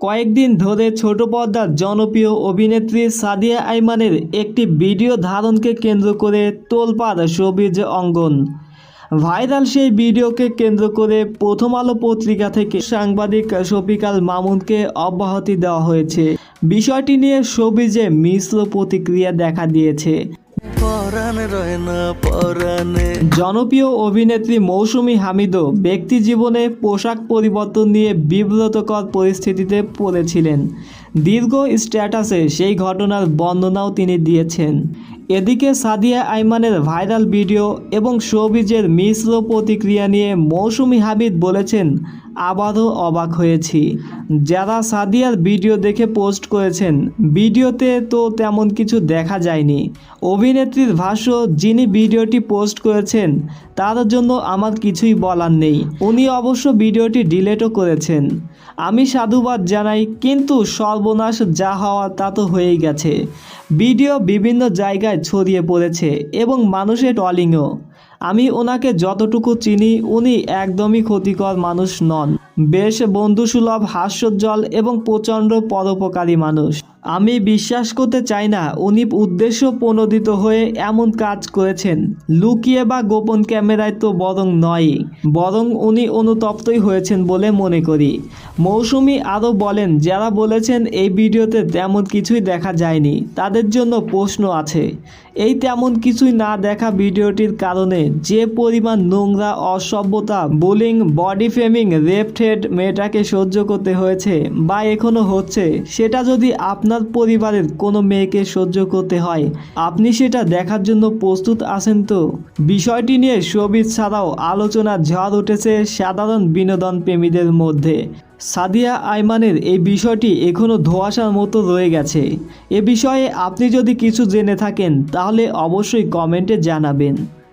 কয়েকদিন ধরে ছোট পর্দার জনপ্রিয় অভিনেত্রী সাদিয়া আইমানের একটি ভিডিও ধারণকে কেন্দ্র করে তোলপাড় শোবিজ অঙ্গন। ভাইরাল সেই ভিডিওকে কেন্দ্র করে প্রথম আলো পত্রিকা থেকে সাংবাদিক শফিকাল মামুনকে অব্যাহতি দেওয়া হয়েছে। বিষয়টি নিয়ে শোবিজে মিশ্র প্রতিক্রিয়া দেখা দিয়েছে। জনপ্রিয় অভিনেত্রী মৌসুমি হামিদও ব্যক্তি জীবনে পোশাক পরিবর্তন নিয়ে বিব্রতকর পরিস্থিতিতে পড়েছিলেন। দীর্ঘ স্ট্যাটাসে সেই ঘটনার বর্ণনাও তিনি দিয়েছেন। এদিকে সাদিয়া আইমানের ভাইরাল ভিডিও এবং শোবিজের মিশ্র প্রতিক্রিয়া নিয়ে মৌসুমি হামিদ বলেছেন আবারও অবাক হয়েছি। যারা সাদিয়ার ভিডিও দেখে পোস্ট করেছেন, ভিডিওতে তো তেমন কিছু দেখা যায়নি। অভিনেত্রীর ভাষ্য, যিনি ভিডিওটি পোস্ট করেছেন, তার জন্য আমার কিছুই বলার নেই। উনি অবশ্য ভিডিওটি ডিলেটও করেছেন। আমি সাধুবাদ জানাই, কিন্তু সর্বনাশ যা হওয়া তা তো হয়েই গেছে। ভিডিও বিভিন্ন জায়গায় ছড়িয়ে পড়েছে এবং মানুষের টলিংও আমি ওনাকে যতটুকু চিনি, উনি একদমই ক্ষতিকর মানুষ নন। বেশ বন্ধুসুলভ, হাস্যোজ্জ্বল এবং প্রচণ্ড পরোপকারী মানুষ। আমি বিশ্বাস করতে চাই না, উনি উদ্দেশ্য প্রণোদিত হয়ে এমন কাজ করেছেন। লুকিয়ে বা গোপন ক্যামেরায় তো বরং নয় বরং উনি অনুতপ্তই হয়েছেন বলে মনে করি। মৌসুমি আরও বলেন, যারা বলেছেন এই ভিডিওতে তেমন কিছুই দেখা যায়নি, তাদের জন্য প্রশ্ন আছে। এই তেমন কিছুই না দেখা ভিডিওটির কারণে যে পরিমাণ নোংরা, অসভ্যতা, বুলিং, বডি ফেমিং রেপটেড মেয়েটাকে সহ্য করতে হয়েছে বা এখনও হচ্ছে, সেটা যদি আপনার পরিবারের কোনো মেয়েকে সহ্য করতে হয়। আপনি সেটা দেখার জন্য প্রস্তুত আছেন তো? বিষয়টি নিয়ে শোবিজ ছাড়াও আলোচনা ঝড় উঠেছে সাধারণ বিনোদন প্রেমীদের মধ্যে। সাদিয়া আইমানের এই বিষয়টি এখনও ধোঁয়াশার মতো রয়ে গেছে। এ বিষয়ে আপনি যদি কিছু জেনে থাকেন, তাহলে অবশ্যই কমেন্টে জানাবেন।